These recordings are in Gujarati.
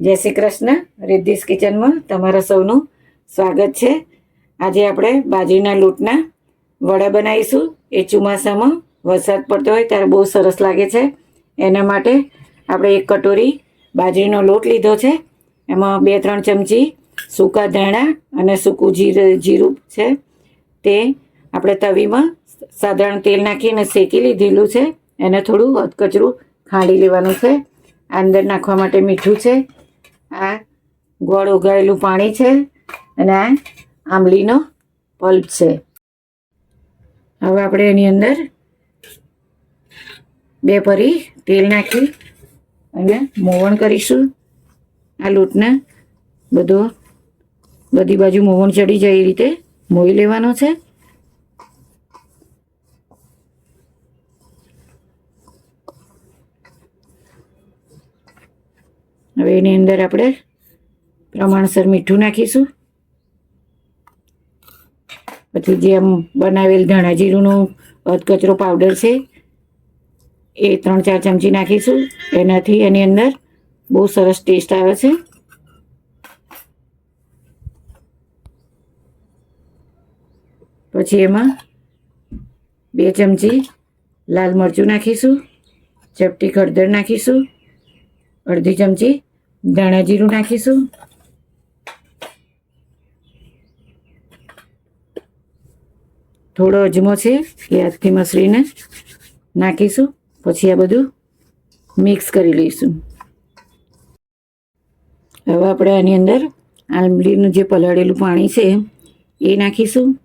જય શ્રી કૃષ્ણ, રિદ્ધિસ કિચનમાં તમારા સૌનું સ્વાગત છે. આજે આપણે બાજરીના લોટના વડા બનાવીશું. એ ચોમાસામાં વરસાદ પડતો હોય ત્યારે બહુ સરસ લાગે છે. એના માટે આપણે એક કટોરી બાજરીનો લોટ લીધો છે. એમાં બે ત્રણ ચમચી સૂકા ધાણા અને સૂકું જીર, જીરું છે. તે આપણે તવીમાં સાધારણ તેલ નાખીને શેકી લીધેલું છે. એને થોડું અધકચરું ખાંડી લેવાનું છે. અંદર નાખવા માટે મીઠું છે. આ ગોળ ઉગાડેલું પાણી છે અને આ આંબલીનો પલ્પ છે. હવે આપણે એની અંદર બે પરી તેલ નાખી અને મોવણ કરીશું. આ લોટને બધો બધી બાજુ મોવણ ચડી જાય એ રીતે મોઈ લેવાનો છે. હવે એની અંદર આપણે પ્રમાણસર મીઠું નાખીશું. પછી જે બનાવેલ ધાણા જીરુંનો અધકચરો પાવડર છે, એ ત્રણ ચાર ચમચી નાખીશું. એનાથી એની અંદર બહુ સરસ ટેસ્ટ આવે છે. પછી એમાં બે ચમચી લાલ મરચું નાખીશું. ચપટી ખડદર નાખીશું. અડધી ચમચી ધાણા જીરું નાખીશું. થોડો અજમો છે એ હાથથી મસળીને નાખીશું. પછી આ બધું મિક્સ કરી લઈશું. હવે આપણે આની અંદર આંબલીનું જે પલાળેલું પાણી છે એ નાખીશું.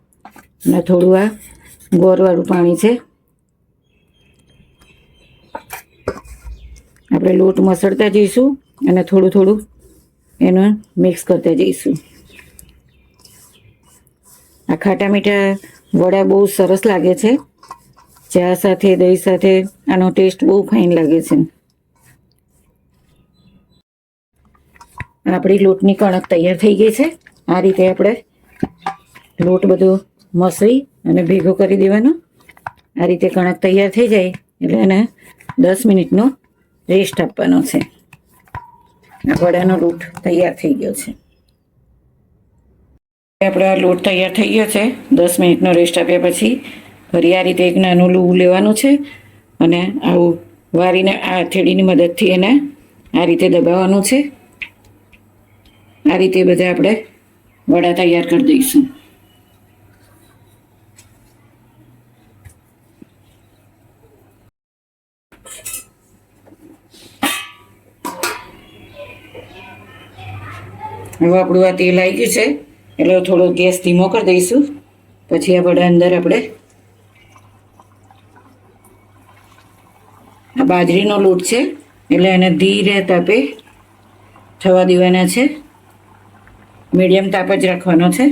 અને થોડું આ ગોરવાળું પાણી છે. આપણે લોટ મસળતા જઈશું. અને થોડું થોડું એનું મિક્સ કરતા જઈશું. આ ખાટા મીઠા વડા બહુ સરસ લાગે છે. ચા સાથે, દહીં સાથે આનો ટેસ્ટ બહુ ફાઇન લાગે છે. આપણી લોટની કણક તૈયાર થઈ ગઈ છે. આ રીતે આપણે લોટ બધો મસળી અને ભેગો કરી દેવાનો. આ રીતે કણક તૈયાર થઈ જાય એટલે એને દસ મિનિટનો રેસ્ટ આપવાનો છે. વડાનો લોટ તૈયાર થઈ ગયો છે. આપણે આ લોટ તૈયાર થઈ ગયો છે. દસ મિનિટનો રેસ્ટ આપ્યા પછી ફરી આ રીતે એક નાનું લૂવું લેવાનું છે અને આવું વારીને આ હથેળીની મદદથી એને આ રીતે દબાવવાનું છે. આ રીતે બધા આપણે વડા તૈયાર કરી દઈશું. હવે આપણું આ તેલ આવી ગયું છે. એટલે થોડો ગેસ ધીમો કરી દઈશું. પછી આ બધા અંદર આપણે આ બાજરીનો લોટ છે. એટલે એને ધીરે તાપે થવા દેવાના છે. મીડિયમ તાપ જ રાખવાનો છે.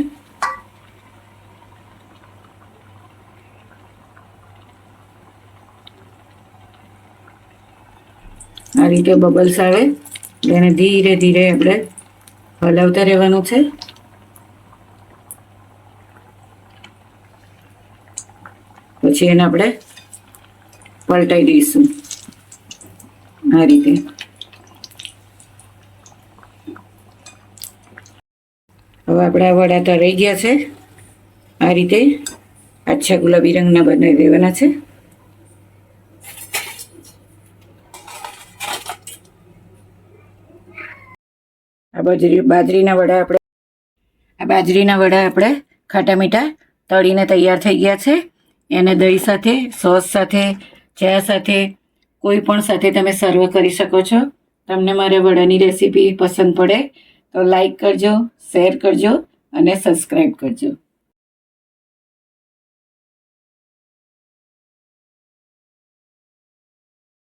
આ રીતે બબલ્સ આવે. એને ધીરે ધીરે આપણે હલાવતા રહેવાનું છે. પછી એને આપણે પલટાઈ દઈશું. આ રીતે. હવે આપણા વડા રહી ગયા છે. આ રીતે આછા ગુલાબી રંગના બનાવી દેવાના છે. આ બાજરી બાજરીના વડા આપણે આ બાજરીના વડા આપણે ખાટા મીઠા તળીને તૈયાર થઈ ગયા છે. એને દહીં સાથે, સોસ સાથે, ચા સાથે, કોઈ પણ સાથે તમે સર્વ કરી શકો છો. તમને મારે વડાની રેસીપી પસંદ પડે તો લાઈક કરજો, શેર કરજો અને સબસ્ક્રાઈબ કરજો.